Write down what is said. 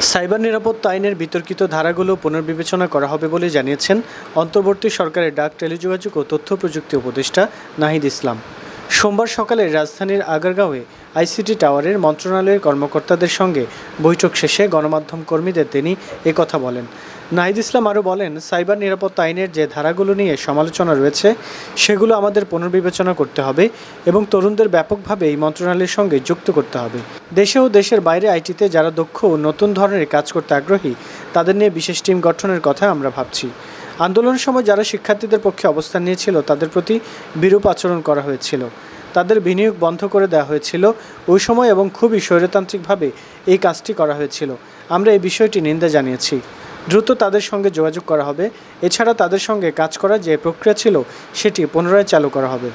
Cyber নিরাপত্তা আইনের বিতর্কিত ধারাগুলো পুনর্বিবেচনা করা হবে বলে জানিয়েছেন অন্তর্বর্তী সরকারের ডাক, টেলিযোগাযোগ ও তথ্য প্রযুক্তি উপদেষ্টা নাহিদ ইসলাম। সোমবার সকালে রাজধানীর আগারগাঁওয়ে আইসিটি টাওয়ারের মন্ত্রণালয়ের কর্মকর্তাদের সঙ্গে বৈঠক শেষে গণমাধ্যম কর্মীদের তিনি কথা বলেন। নাহিদ ইসলাম আরও বলেন, সাইবার নিরাপত্তা আইনের যে ধারাগুলো নিয়ে সমালোচনা রয়েছে, সেগুলো আমাদের পুনর্বিবেচনা করতে হবে এবং তরুণদের ব্যাপকভাবে এই মন্ত্রণালয়ের সঙ্গে যুক্ত করতে হবে। দেশে ও দেশের বাইরে আইটিতে যারা দক্ষ ও নতুন ধরনের কাজ করতে আগ্রহী তাদের নিয়ে বিশেষ টিম গঠনের কথা আমরা ভাবছি। আন্দোলনের সময় যারা শিক্ষার্থীদের পক্ষে অবস্থান নিয়েছিল, তাদের প্রতি বিরূপ আচরণ করা হয়েছিল। তাদের বিনিয়োগ বন্ধ করে দেওয়া হয়েছিল। ওই সময় এবং খুবই স্বৈরতান্ত্রিকভাবে এই কাজটি করা হয়েছিল। আমরা এই বিষয়টি নিন্দা জানিয়েছি। দ্রুত তাদের সঙ্গে যোগাযোগ করা হবে। এছাড়া তাদের সঙ্গে কাজ করার যে প্রক্রিয়া ছিল, সেটি পুনরায় চালু করা হবে।